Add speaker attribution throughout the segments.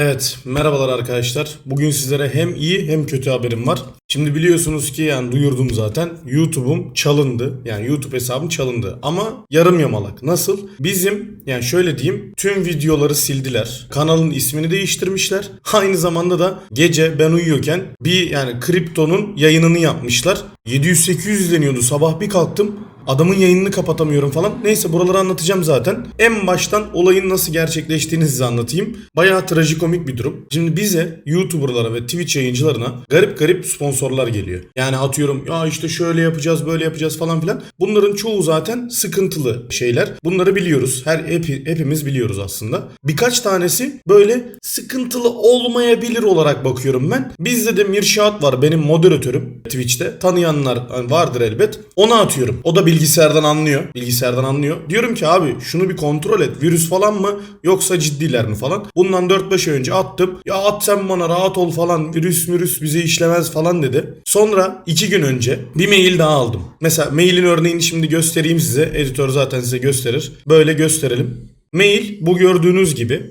Speaker 1: Evet, merhabalar arkadaşlar. Bugün sizlere hem iyi hem kötü haberim var. Şimdi biliyorsunuz ki yani duyurdum zaten. YouTube'um çalındı. Yani YouTube hesabım çalındı. Ama yarım yamalak. Nasıl? Bizim yani şöyle diyeyim tüm videoları sildiler. Kanalın ismini değiştirmişler. Aynı zamanda da gece ben uyuyorken bir yani kriptonun yayınını yapmışlar. 700-800 izleniyordu. Sabah bir kalktım. Adamın yayınını kapatamıyorum falan. Neyse buraları anlatacağım zaten. En baştan olayın nasıl gerçekleştiğini size anlatayım. Bayağı trajikomik bir durum. Şimdi bize YouTuber'lara ve Twitch yayıncılarına garip garip sponsorlar geliyor. Yani atıyorum ya işte şöyle yapacağız böyle yapacağız falan filan. Bunların çoğu zaten sıkıntılı şeyler. Bunları biliyoruz. Her hepi- hepimiz biliyoruz aslında. Birkaç tanesi böyle sıkıntılı olmayabilir olarak bakıyorum ben. Bizde de Mirşat var benim moderatörüm Twitch'te. Tanıyanlar vardır elbet. Ona atıyorum. O da bilgisayardan anlıyor. Bilgisayardan anlıyor. Diyorum ki abi şunu bir kontrol et. Virüs falan mı yoksa ciddiler mi falan. Bundan 4-5 ay önce attım. Ya at sen bana rahat ol falan. Virüs virüs bize işlemez falan dedi. Sonra 2 gün önce bir mail daha aldım. Mesela mailin örneğini şimdi göstereyim size. Editör zaten size gösterir. Böyle gösterelim. Mail bu gördüğünüz gibi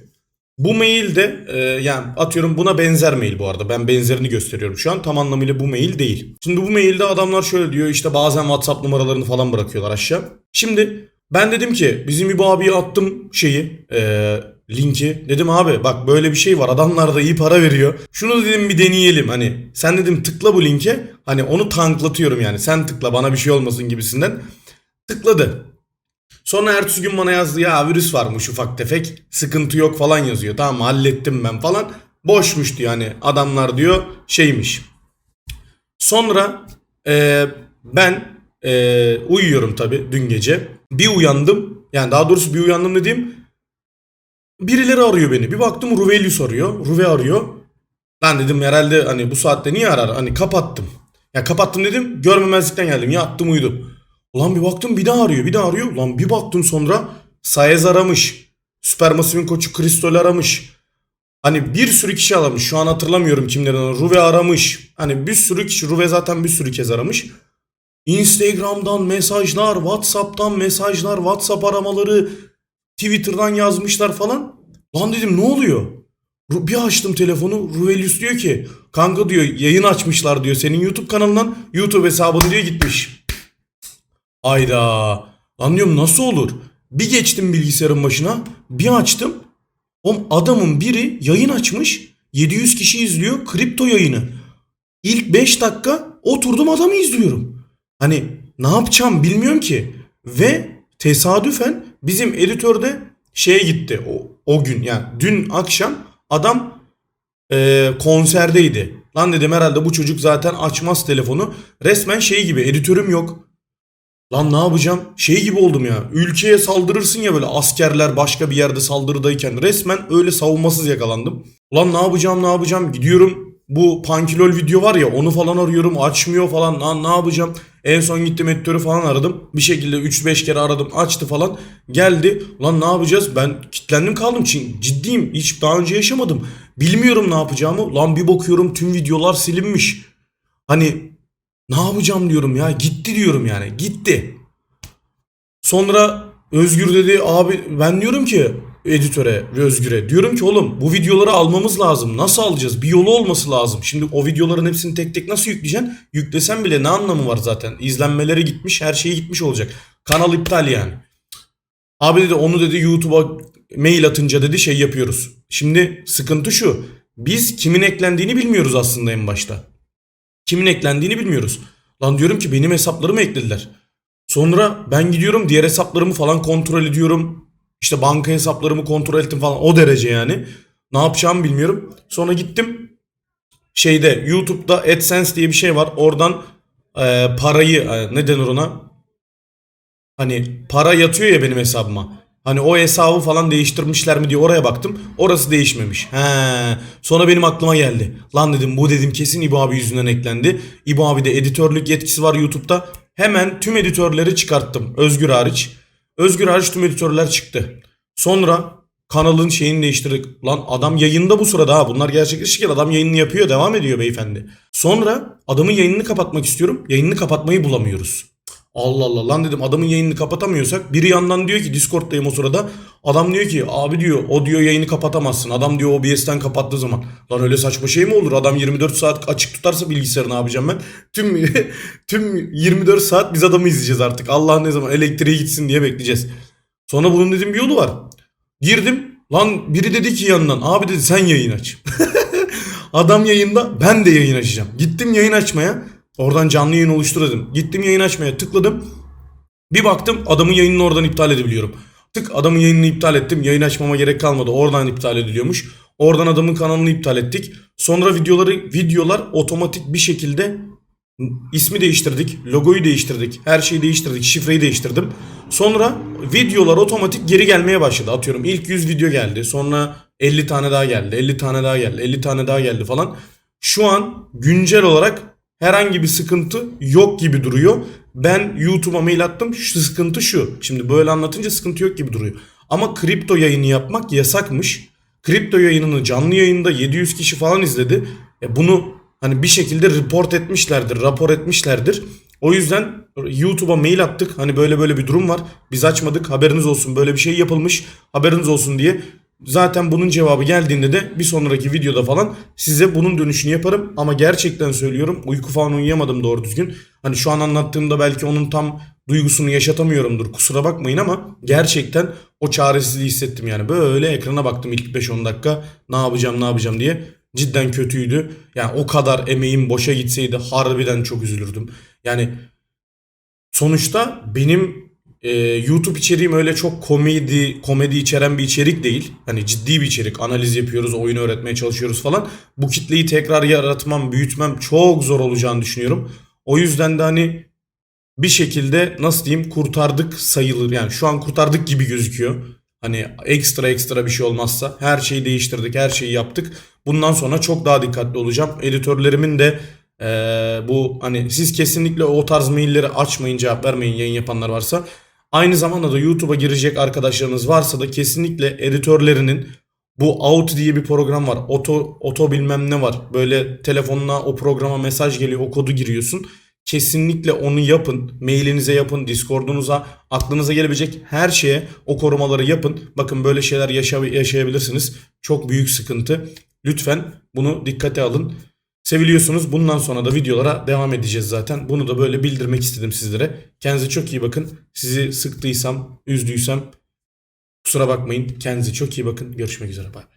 Speaker 1: bu mail de e, yani atıyorum buna benzer mail bu arada. Ben benzerini gösteriyorum şu an. Tam anlamıyla bu mail değil. Şimdi bu mailde adamlar şöyle diyor işte bazen WhatsApp numaralarını falan bırakıyorlar aşağı. Şimdi ben dedim ki bizim İbo abiye attım şeyi e, linki. Dedim abi bak böyle bir şey var adamlar da iyi para veriyor. Şunu dedim bir deneyelim hani sen dedim tıkla bu linke. Hani onu tanklatıyorum yani sen tıkla bana bir şey olmasın gibisinden. Tıkladı. Sonra ertesi gün bana yazdı ya virüs varmış ufak tefek sıkıntı yok falan yazıyor. Tamam hallettim ben falan. Boşmuş diyor hani adamlar diyor şeymiş. Sonra e, ben e, uyuyorum tabi dün gece. Bir uyandım yani daha doğrusu bir uyandım dediğim birileri arıyor beni. Bir baktım Ruvelius arıyor. Ruve arıyor. Ben dedim herhalde hani bu saatte niye arar? Hani kapattım. Ya kapattım dedim görmemezlikten geldim. Yattım uyudum. Ulan bir baktım bir daha arıyor bir daha arıyor. Ulan bir baktım sonra Saez aramış. Süpermasif'in koçu Kristol aramış. Hani bir sürü kişi aramış. Şu an hatırlamıyorum kimlerden. Ruve aramış. Hani bir sürü kişi. Ruve zaten bir sürü kez aramış. Instagram'dan mesajlar, Whatsapp'tan mesajlar, Whatsapp aramaları, Twitter'dan yazmışlar falan. Lan dedim ne oluyor? Bir açtım telefonu. Ruvelius diyor ki kanka diyor yayın açmışlar diyor. Senin YouTube kanalından YouTube hesabın diyor gitmiş. Ayda. Anlıyorum nasıl olur? Bir geçtim bilgisayarın başına. Bir açtım. Oğlum adamın biri yayın açmış. 700 kişi izliyor kripto yayını. İlk 5 dakika oturdum adamı izliyorum. Hani ne yapacağım bilmiyorum ki. Ve tesadüfen bizim editörde şeye gitti o, o gün yani dün akşam adam e, konserdeydi. Lan dedim herhalde bu çocuk zaten açmaz telefonu. Resmen şey gibi editörüm yok. Lan ne yapacağım? Şey gibi oldum ya. Ülkeye saldırırsın ya böyle askerler başka bir yerde saldırıdayken resmen öyle savunmasız yakalandım. Ulan ne yapacağım ne yapacağım? Gidiyorum bu Pankilol video var ya onu falan arıyorum açmıyor falan lan ne yapacağım? En son gittim editörü falan aradım. Bir şekilde 3-5 kere aradım açtı falan. Geldi. Lan ne yapacağız? Ben kitlendim kaldım. Çünkü ciddiyim. Hiç daha önce yaşamadım. Bilmiyorum ne yapacağımı. Lan bir bakıyorum tüm videolar silinmiş. Hani ne yapacağım diyorum ya. Gitti diyorum yani. Gitti. Sonra Özgür dedi abi ben diyorum ki editöre ve Özgür'e diyorum ki oğlum bu videoları almamız lazım. Nasıl alacağız? Bir yolu olması lazım. Şimdi o videoların hepsini tek tek nasıl yükleyeceksin? Yüklesen bile ne anlamı var zaten? İzlenmeleri gitmiş, her şeyi gitmiş olacak. Kanal iptal yani. Abi dedi onu dedi YouTube'a mail atınca dedi şey yapıyoruz. Şimdi sıkıntı şu. Biz kimin eklendiğini bilmiyoruz aslında en başta. Kimin eklendiğini bilmiyoruz. Lan diyorum ki benim hesaplarımı eklediler. Sonra ben gidiyorum diğer hesaplarımı falan kontrol ediyorum. İşte banka hesaplarımı kontrol ettim falan o derece yani. Ne yapacağımı bilmiyorum. Sonra gittim şeyde YouTube'da AdSense diye bir şey var. Oradan e, parayı e, ne denir ona? Hani para yatıyor ya benim hesabıma. Hani o hesabı falan değiştirmişler mi diye oraya baktım. Orası değişmemiş. He. Sonra benim aklıma geldi. Lan dedim bu dedim kesin İbo abi yüzünden eklendi. İbo abi de editörlük yetkisi var YouTube'da. Hemen tüm editörleri çıkarttım. Özgür hariç. Özgür hariç tüm editörler çıktı. Sonra kanalın şeyini değiştirdik. Lan adam yayında bu sırada ha. Bunlar gerçekleşirken adam yayını yapıyor. Devam ediyor beyefendi. Sonra adamın yayınını kapatmak istiyorum. Yayınını kapatmayı bulamıyoruz. Allah Allah lan dedim adamın yayınını kapatamıyorsak biri yandan diyor ki Discord'dayım o sırada. Adam diyor ki abi diyor o diyor yayını kapatamazsın. Adam diyor OBS'ten kapattığı zaman. Lan öyle saçma şey mi olur? Adam 24 saat açık tutarsa bilgisayarı ne yapacağım ben? Tüm tüm 24 saat biz adamı izleyeceğiz artık. Allah ne zaman elektriği gitsin diye bekleyeceğiz. Sonra bunun dedim bir yolu var. Girdim. Lan biri dedi ki yandan abi dedi sen yayın aç. Adam yayında ben de yayın açacağım. Gittim yayın açmaya. Oradan canlı yayın oluştur dedim. Gittim yayın açmaya tıkladım. Bir baktım adamın yayınını oradan iptal edebiliyorum. Tık adamın yayınını iptal ettim. Yayın açmama gerek kalmadı. Oradan iptal ediliyormuş. Oradan adamın kanalını iptal ettik. Sonra videoları videolar otomatik bir şekilde ismi değiştirdik, logoyu değiştirdik, her şeyi değiştirdik, şifreyi değiştirdim. Sonra videolar otomatik geri gelmeye başladı. Atıyorum ilk 100 video geldi. Sonra 50 tane daha geldi, 50 tane daha geldi, 50 tane daha geldi falan. Şu an güncel olarak herhangi bir sıkıntı yok gibi duruyor. Ben YouTube'a mail attım. Şu sıkıntı şu. Şimdi böyle anlatınca sıkıntı yok gibi duruyor. Ama kripto yayını yapmak yasakmış. Kripto yayınını canlı yayında 700 kişi falan izledi. E bunu hani bir şekilde report etmişlerdir, rapor etmişlerdir. O yüzden YouTube'a mail attık. Hani böyle böyle bir durum var. Biz açmadık. Haberiniz olsun. Böyle bir şey yapılmış. Haberiniz olsun diye. Zaten bunun cevabı geldiğinde de bir sonraki videoda falan size bunun dönüşünü yaparım. Ama gerçekten söylüyorum uyku falan uyuyamadım doğru düzgün. Hani şu an anlattığımda belki onun tam duygusunu yaşatamıyorumdur. Kusura bakmayın ama gerçekten o çaresizliği hissettim yani. Böyle ekrana baktım ilk 5-10 dakika ne yapacağım ne yapacağım diye. Cidden kötüydü. Yani o kadar emeğim boşa gitseydi harbiden çok üzülürdüm. Yani sonuçta benim e, YouTube içeriğim öyle çok komedi komedi içeren bir içerik değil. Hani ciddi bir içerik. Analiz yapıyoruz, oyun öğretmeye çalışıyoruz falan. Bu kitleyi tekrar yaratmam, büyütmem çok zor olacağını düşünüyorum. O yüzden de hani bir şekilde nasıl diyeyim kurtardık sayılır. Yani şu an kurtardık gibi gözüküyor. Hani ekstra ekstra bir şey olmazsa her şeyi değiştirdik, her şeyi yaptık. Bundan sonra çok daha dikkatli olacağım. Editörlerimin de eee, bu hani siz kesinlikle o tarz mailleri açmayın, cevap vermeyin yayın yapanlar varsa. Aynı zamanda da YouTube'a girecek arkadaşlarınız varsa da kesinlikle editörlerinin bu Out diye bir program var. Oto, oto bilmem ne var. Böyle telefonuna o programa mesaj geliyor. O kodu giriyorsun. Kesinlikle onu yapın. Mailinize yapın. Discord'unuza, aklınıza gelebilecek her şeye o korumaları yapın. Bakın böyle şeyler yaşa- yaşayabilirsiniz. Çok büyük sıkıntı. Lütfen bunu dikkate alın. Seviliyorsunuz. Bundan sonra da videolara devam edeceğiz zaten. Bunu da böyle bildirmek istedim sizlere. Kendinize çok iyi bakın. Sizi sıktıysam, üzdüysem kusura bakmayın. Kendinize çok iyi bakın. Görüşmek üzere. Bay bay.